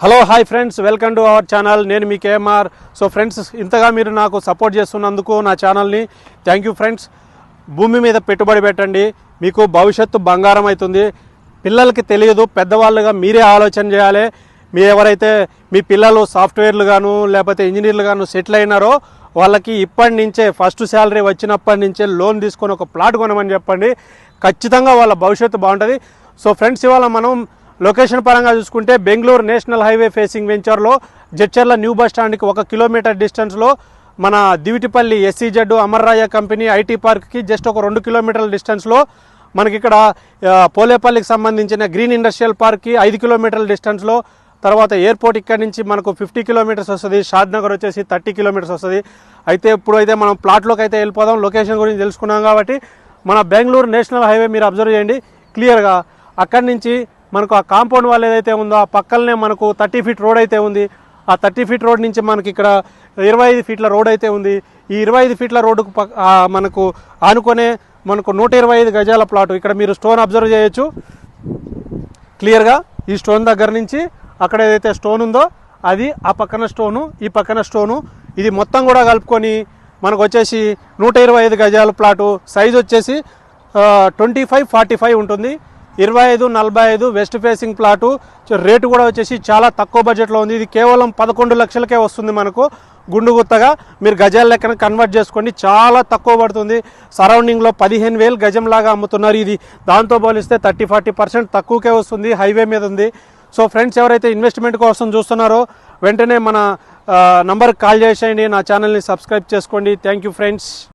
Hello hi friends welcome to our channel నేను మీ KMR. So friends ఇంతగా మీరు నాకు సపోర్ట్ చేస్తున్నందుకు నా ఛానల్ని థ్యాంక్ యూ ఫ్రెండ్స్ భూమి మీద పెట్టుబడి పెట్టండి. మీకు భవిష్యత్తు బంగారం అవుతుంది. పిల్లలకి తెలియదు పెద్దవాళ్ళుగా మీరే ఆలోచన చేయాలి. మీ ఎవరైతే మీ పిల్లలు సాఫ్ట్వేర్లు గాను లేకపోతే ఇంజనీర్లు గాను సెటిల్ అయినారో వాళ్ళకి ఇప్పటి నుంచే ఫస్ట్ శాలరీ వచ్చినప్పటి నుంచే లోన్ తీసుకొని ఒక ప్లాట్ కొనమని చెప్పండి. ఖచ్చితంగా వాళ్ళ భవిష్యత్తు బాగుంటుంది. సో ఫ్రెండ్స్ ఇవాళ మనం లొకేషన్ పరంగా చూసుకుంటే బెంగళూరు నేషనల్ హైవే ఫేసింగ్ వెంచర్లో జడ్చర్ల న్యూ బస్ స్టాండ్కి ఒక కిలోమీటర్ డిస్టెన్స్లో మన దివిటిపల్లి ఎస్సీజెడ్ అమర్రాయ కంపెనీ ఐటీ పార్క్కి జస్ట్ ఒక రెండు కిలోమీటర్ల డిస్టెన్స్లో మనకి ఇక్కడ పోలేపల్లికి సంబంధించిన గ్రీన్ ఇండస్ట్రియల్ పార్క్కి ఐదు కిలోమీటర్ల డిస్టెన్స్లో తర్వాత ఎయిర్పోర్ట్ ఇక్కడ నుంచి మనకు ఫిఫ్టీ కిలోమీటర్స్ వస్తుంది షాద్ నగర్ వచ్చేసి థర్టీ కిలోమీటర్స్ వస్తుంది. అయితే ఇప్పుడు అయితే మనం ప్లాట్లోకి అయితే వెళ్ళిపోదాం లొకేషన్ గురించి తెలుసుకున్నాం కాబట్టి మన బెంగళూరు నేషనల్ హైవే మీరు అబ్జర్వ్ చేయండి. క్లియర్గా అక్కడి నుంచి మనకు ఆ కాంపౌండ్ వాల్ ఏదైతే ఉందో ఆ పక్కనే మనకు థర్టీ ఫీట్ రోడ్ అయితే ఉంది. ఆ థర్టీ ఫీట్ రోడ్ నుంచి మనకి ఇక్కడ ఇరవై ఐదు ఫీట్ల రోడ్ అయితే ఉంది. ఈ ఇరవై ఐదు ఫీట్ల రోడ్డుకు మనకు ఆనుకునే మనకు నూట ఇరవై ఐదు గజాల ప్లాట్. ఇక్కడ మీరు స్టోన్ అబ్జర్వ్ చేయొచ్చు. క్లియర్గా ఈ స్టోన్ దగ్గర నుంచి అక్కడ ఏదైతే స్టోన్ ఉందో అది ఆ పక్కన స్టోను ఈ పక్కన స్టోను. ఇది మొత్తం కూడా కలుపుకొని మనకు వచ్చేసి నూట ఇరవై ఐదు గజాల ప్లాటు. సైజ్ వచ్చేసి ట్వంటీ ఫైవ్ ఫార్టీ ఫైవ్ ఉంటుంది. ఇరవై ఐదు నలభై ఐదు వెస్ట్ ఫేసింగ్ ప్లాటు రేటు కూడా వచ్చేసి చాలా తక్కువ బడ్జెట్లో ఉంది. ఇది కేవలం పదకొండు లక్షలకే వస్తుంది మనకు గుండు గుత్తగా. మీరు గజాల లెక్కన కన్వర్ట్ చేసుకోండి. చాలా తక్కువ పడుతుంది. సరౌండింగ్లో పదిహేను వేలు గజంలాగా అమ్ముతున్నారు ఇది. దాంతో పోలిస్తే థర్టీ ఫార్టీ పర్సెంట్ తక్కువకే వస్తుంది. హైవే మీద ఉంది. సో ఫ్రెండ్స్ ఎవరైతే ఇన్వెస్ట్మెంట్ కోసం చూస్తున్నారో వెంటనే మన నంబర్కి కాల్ చేసేయండి. నా ఛానల్ని సబ్స్క్రైబ్ చేసుకోండి. Thank you friends.